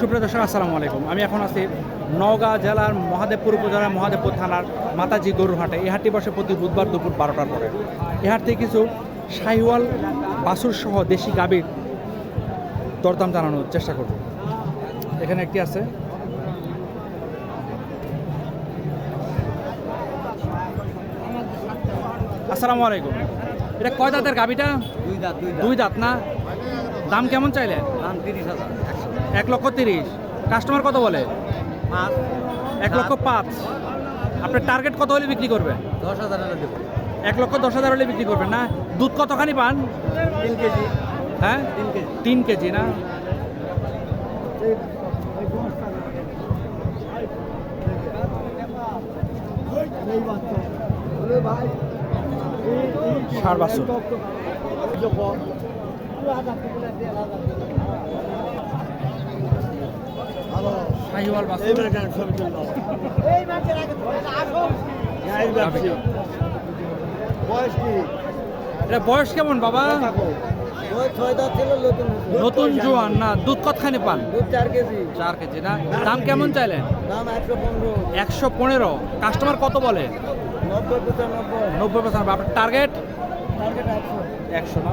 সুপ্রিয় দর্শক আসসালামু আলাইকুম। আমি এখন আছি নওগাঁ জেলার মহাদেবপুর উপজেলার মহাদেবপুর থানার মাতাজি গরুর হাটে। এই হাটটি বসে প্রতি বুধবার দুপুর বারোটার পরে। এই হাট থেকে কিছু শাহিওয়াল বাসুর সহ দেশি গাভীর দরদাম জানানোর চেষ্টা করব। এখানে একটি আছে। আসসালামু আলাইকুম। এটা কয় দাঁতের গাভীটা? দুই দাঁত। দুই দাঁত না? দাম কেমন চাইলেন? দাম তিরিশ হাজার। এক লক্ষ তিরিশ। কাস্টমার কত বলে? এক লক্ষ পাঁচ। আপনার টার্গেট কত হলে বিক্রি করবেন? দশ হাজার হলে দেবো। এক লক্ষ দশ হাজার হলে বিক্রি করবেন না? দুধ কতখানি পান? তিন কেজি। হ্যাঁ? তিন কেজি। তিন কেজি না? এটা বয়স কেমন, বাবা? নতুন জোয়ান, না, দুধ কতখানি পান? চার কেজি চার কেজি না? দাম কেমন চাইলেন? দাম একশো পনেরো। একশো পনেরো কাস্টমার কত বলে? নব্বই পঁচানব্বই। নব্বই আপনার টার্গেট? একশো একশো না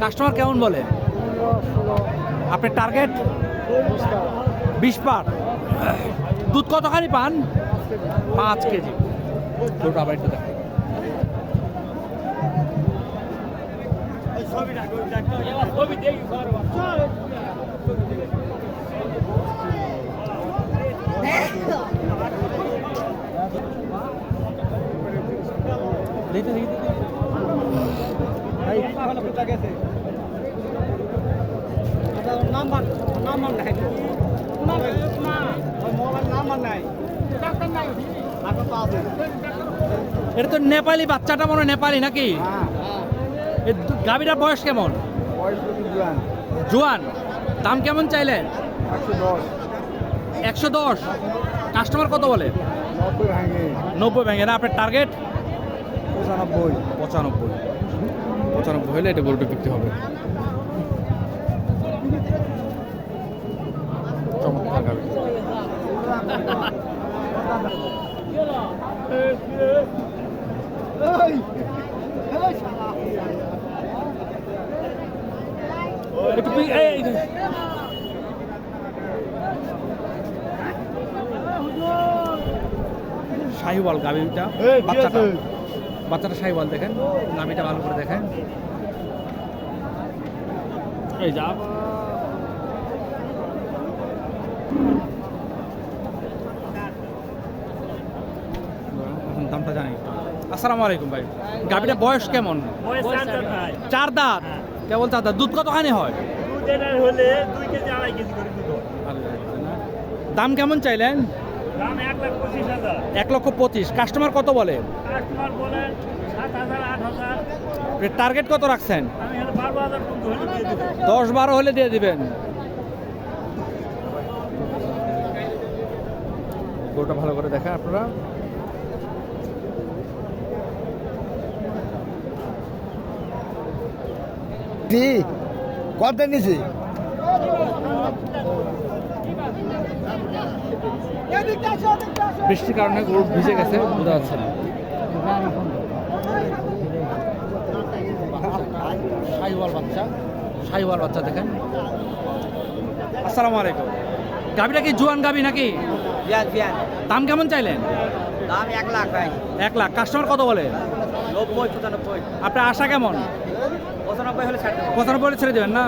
কাস্টমার কেমন বলে? আপনার টার্গেট বিশ পার। দুধ কতখানি পান? পাঁচ কেজি। দেখতে দেখি নাম্বার নাম্বার নাই মোবাইল নাম্বার নাই এখন তো আছে এটা তো নেপালি বাচ্চাটা মনে হয় নেপালি নাকি? দু- গাভীটার বয়স কেমন? জুয়ান। দাম কেমন চাইলেন? একশো দশ। কাস্টমার কত বলে? নব্বই ভাঙে। নব্বই ভেঙে। না আপনার টার্গেট পঁচানব্বই। পঁচানব্বই। পঁচানব্বই হলে এটা গরুটা বিক্রি হবে। গাভী। একটু এই, শাহিওয়াল গাভীটা। বাচ্চাটা। বাচ্চাটা শাহিওয়াল দেখেন। নামিটা ভালো করে দেখেন। এই যা আসসালামু আলাইকুম ভাই। গাভীটা বয়স কেমন? চার দাঁত কেবল চার দাঁত। দুধ কতখানি হয়? হলে দুই কেজি আড়াই কেজি করে হয়। দাম কেমন চাইলেন? এক লক্ষ পঁচিশ। কাস্টমার কত বলে? টার্গেট কত রাখছেন? দশ বারো হলে দিয়ে দিবেন। গরুটা ভালো করে দেখেন আপনারা। কি কত নিছি বৃষ্টির কারণে গরু ভিজে গেছে বোঝা যাচ্ছে না। সাইওয়াল বাচ্চা সাইওয়াল বাচ্চা দেখেন। আসসালামু আলাইকুম। গাবিটা কি জুয়ান গাবি নাকি? দাম কেমন চাইলেন? দাম এক লাখ ভাই। এক লাখ। কাস্টমার কত বলে? নব্বই পঁচানব্বই। আপনার আশা কেমন? পঁচানব্বই হলে ছাড় দেবো। ছেড়ে দেবেন না?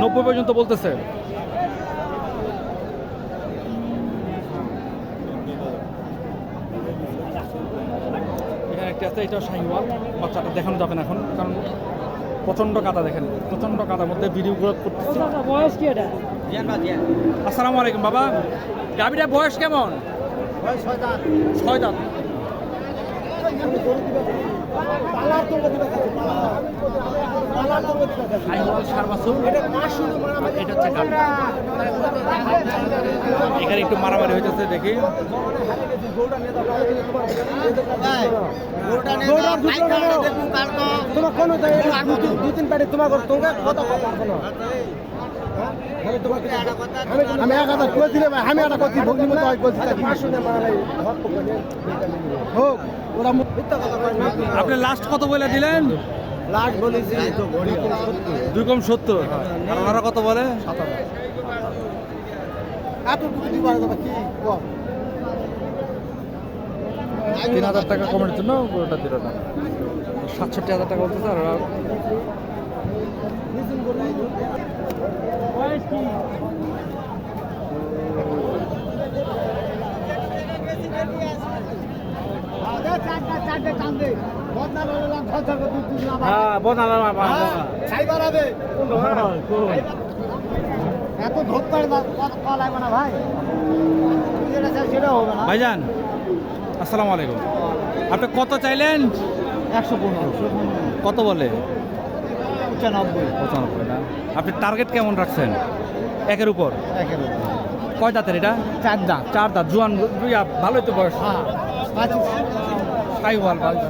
নব্বই পর্যন্ত বলতেছে। এখানে একটি আছে এটাও শাহিওয়াল। বাচ্চাটা দেখানো যাবে না এখন কারণ প্রচণ্ড কাদা দেখেন। প্রচণ্ড কাদার মধ্যে ভিডিওগুলো করতেছি। বয়স কি এটা? আসসালামু আলাইকুম বাবা। গাবিটার বয়স কেমন? ছয় দাঁত। সাইওয়াল সার এখানে একটু মারামারি হইতেছে দেখি। দু তিন প্যাটে তোমার তোমাকে কথা শোনো আমি এক হাজার করেছি রে ভাই আমি একটা করছি ভগ্নি মতো হয় মারা হোক ওরা কথা আপনি লাস্ট কত বলে দিলেন? লাস্ট বলেছি দুই কম সত্তর? আর ওনারা কত বলে? তিন হাজার টাকা কমের জন্য ওটা দিল না। সাতষট্টি হাজার টাকা বলতেছে আর ওরা বনালাম এত কত কল লাগবে না ভাই তুমি যেটা সেটা হবে না ভাইজান আসসালামু আলাইকুম। আপনি কত চাইলেন? একশো পনেরো। কত বলে? পঁচানব্বই। পঁচানব্বই না? আপনি টার্গেট কেমন রাখছেন? একের উপর? একেবারে কয় দাঁতের এটা? চার দাম চার দাঁত। জোয়ান ভালোই তো বয়স। হ্যাঁ সাইওয়াল ভালো।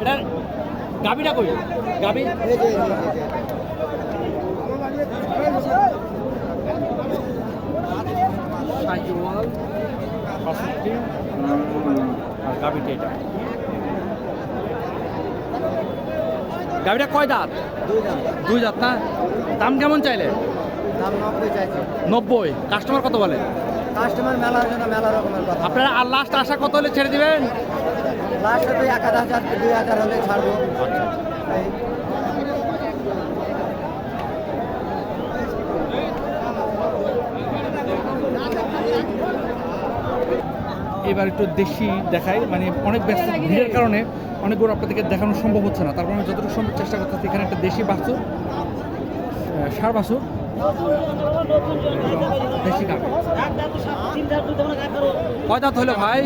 এটা গাবিটা কই? গাবি সাইওয়াল বাষট্টি আর গাবিটা এটা। গাবিটা কয় দাঁত? দুই দাঁত। না? দাম কেমন চাইলে? দাম নব্বই চাইছে। নব্বই। কাস্টমার কত বলে? কাস্টমার মেলার জন্য মেলা রকমের কথা। আপনারা আর লাস্ট আশা কত হলে ছেড়ে দিবেন? লাস্টে তো এক হাজার দুই হাজার হলে ছাড়বো। এই এবার একটু দেশি দেখাই। মানে অনেক ব্যস্ত ভিড়ের কারণে অনেক গরু আপনাদেরকে দেখানো সম্ভব হচ্ছে না। তারপর আমি যতটুকু সম্ভব চেষ্টা করতেছি এখানে একটা দেশি বাছুর আহ, ষাঁড় বাছুর দেশি গাভী। কয় দাঁত হলো ভাই?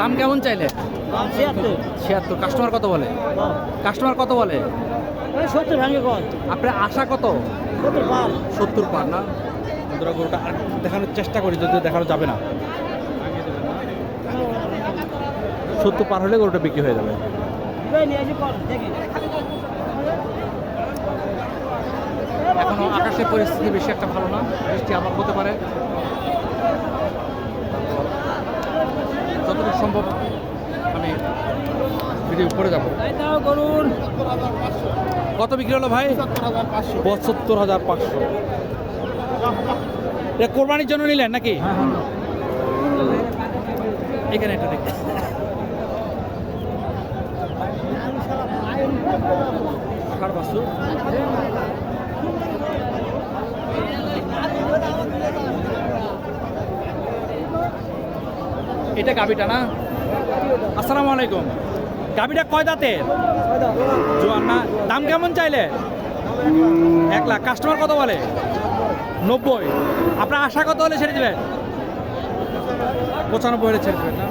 দাম কেমন চাইলে? ছিয়াত্তর। কাস্টমার কত বলে? কাস্টমার কত বলে? সত্তর ভাঙে আপনার আশা কত? সত্তর পার। সত্তর পার না? গরুটা দেখানোর চেষ্টা করি যদিও দেখানো যাবে না। সত্তর পার হলে গরুটা বিক্রি হয়ে যাবে। এখনও আকাশের পরিস্থিতি বেশি একটা ভালো না বৃষ্টি আবার হতে পারে। যতটুকু সম্ভব আমি ভিডিও করে যাব। করুন কত বিক্রি হলো ভাই? পঁচাত্তর হাজার পাঁচশো। এটা কোরবানির জন্য নিলেন নাকি? এখানে এটা এটা গাবিটা না? আসসালামু আলাইকুম। গাবিটা কয় দাঁতের? জোয়ান না? দাম কেমন চাইলে? এক লাখ। কাস্টমার কত বলে? নব্বই। আপনার আশা কত হলে ছেড়ে দেবেন? পঁচানব্বই হলে ছেড়ে দেবেন না?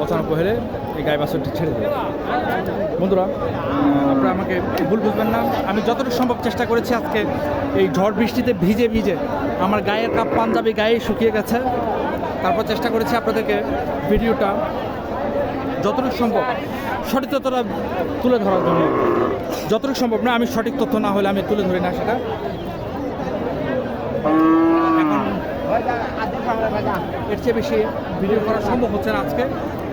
পঁচানব্বই হলে এই গায়ে বাছরটি ছেড়ে দেবেন বন্ধুরা আপনারা আমাকে ভুল বুঝবেন না। আমি যতটুকু সম্ভব চেষ্টা করেছি আজকে এই ঝড় বৃষ্টিতে ভিজে ভিজে আমার গায়ের কাপ পাঞ্জাবি গায়ে শুকিয়ে গেছে। তারপর চেষ্টা করেছি আপনাদেরকে ভিডিওটা যতটুকু সম্ভব সঠিক তথ্যটা তুলে ধরার জন্য। যতটুকু সম্ভব না, আমি সঠিক তথ্য না হলে আমি তুলে ধরি না সেটা। এর চেয়ে বেশি ভিডিও করা সম্ভব হচ্ছে না আজকে।